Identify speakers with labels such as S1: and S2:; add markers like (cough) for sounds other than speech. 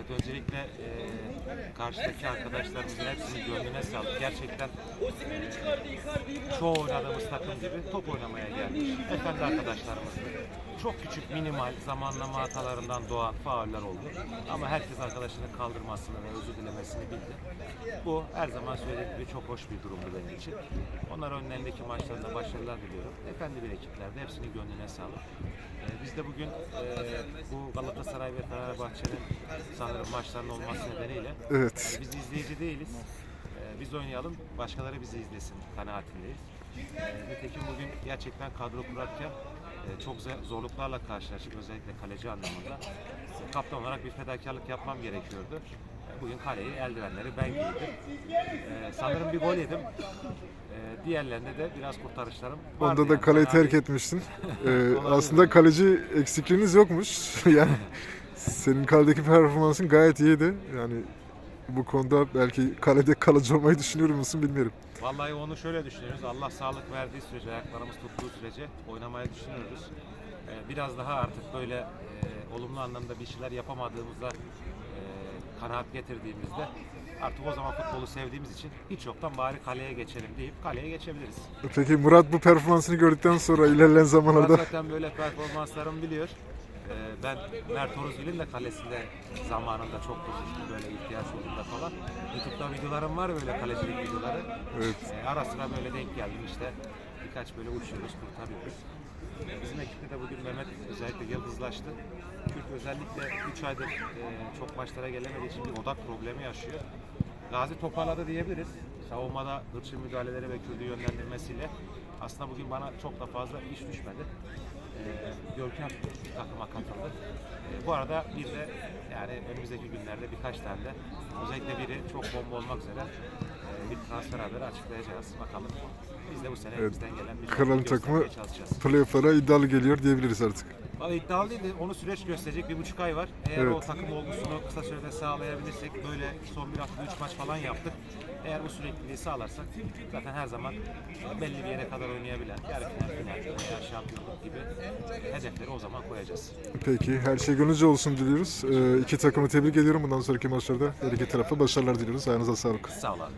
S1: Evet öncelikle e, karşıdaki arkadaşlarımızın hepsinin gönlüne sağlık. Gerçekten çoğu oynadığımız takım gibi top oynamaya gelmiş. Efendi arkadaşlarımızdı. Çok küçük minimal zamanlama hatalarından doğan fauller oldu. Ama herkes arkadaşını kaldırmasını ve özür dilemesini bildi. Bu her zaman söylediğim gibi çok hoş bir durumdu benim için. Onlar önlerindeki maçlarında başarılar diliyorum. Efendi bir ekiplerdi. Hepsinin gönlüne sağlık. E, biz de bugün e, bu Galatasaray ve Fenerbahçe'nin sanırım maçlarının olması nedeniyle
S2: Evet.
S1: biz izleyici değiliz. Ee, biz oynayalım, başkaları bizi izlesin kanaatindeyiz. Ee, nitekim bugün gerçekten kadro kurarken e, çok zorluklarla karşılaştık özellikle kaleci anlamında. Kaptan olarak bir fedakarlık yapmam gerekiyordu. Ee, Bugün kaleyi, eldivenleri ben giydim. Ee, sanırım bir gol yedim. Ee, diğerlerinde de biraz kurtarışlarım vardı.
S2: Onda da
S1: yani.
S2: kaleyi terk etmiştin. (laughs) Ee, aslında kaleci eksikliğiniz yokmuş. (laughs) yani (laughs) senin kaledeki (laughs) performansın gayet iyiydi. Yani bu konuda belki kalede kalıcı olmayı düşünüyor musun bilmiyorum.
S1: Vallahi onu şöyle düşünüyoruz. Allah sağlık verdiği sürece, ayaklarımız tuttuğu sürece oynamayı düşünüyoruz. Ee, biraz daha artık böyle e, olumlu anlamda bir şeyler yapamadığımızda e, kanaat getirdiğimizde artık o zaman futbolu sevdiğimiz için hiç yoktan bari kaleye geçelim deyip kaleye geçebiliriz.
S2: Peki Murat bu performansını gördükten sonra ilerleyen
S1: Murat
S2: zamanlarda
S1: zaten böyle performanslarımı biliyor. Ee, ben Mert Oruzgil'in de kalesinde zamanında çok bozuştum böyle ihtiyaç olduğunda falan. YouTube'da videolarım var böyle kalecilik videoları.
S2: Evet.
S1: Ee, ara sıra böyle denk geldim işte. Birkaç böyle uçuyoruz, kurtarıyoruz. Bizim ekipte de bugün Mehmet özellikle yıldızlaştı. Türk özellikle 3 aydır e, çok maçlara gelemediği için bir odak problemi yaşıyor. Gazi toparladı diyebiliriz. Savunmada hırçın müdahaleleri ve kürdü yönlendirmesiyle aslında bugün bana çok da fazla iş düşmedi. Ee, Görkem takıma katıldı. Bu arada bir de yani önümüzdeki günlerde birkaç tane de özellikle biri çok bomba olmak üzere e, bir transfer haberi açıklayacağız. Bakalım. Biz de bu sene
S2: Evet.
S1: elimizden gelen bir
S2: Kralın takımı
S1: çalışacağız.
S2: playoff'lara iddialı geliyor diyebiliriz artık.
S1: Valla iddialı değil de onu süreç gösterecek. Bir buçuk ay var. Eğer
S2: Evet.
S1: o takım olgusunu kısa sürede sağlayabilirsek böyle son bir hafta üç maç falan yaptık. Eğer bu sürekliliği sağlarsak zaten her zaman belli bir yere kadar oynayabilen yarı final, final veya şampiyonluk gibi hedefleri o zaman koyacağız.
S2: Peki her şey gönlünüzce olsun diliyoruz. Ee, iki takımı tebrik ediyorum. Bundan sonraki maçlarda her iki tarafa başarılar diliyoruz. Ayağınıza sağlık.
S1: Sağ ol abi.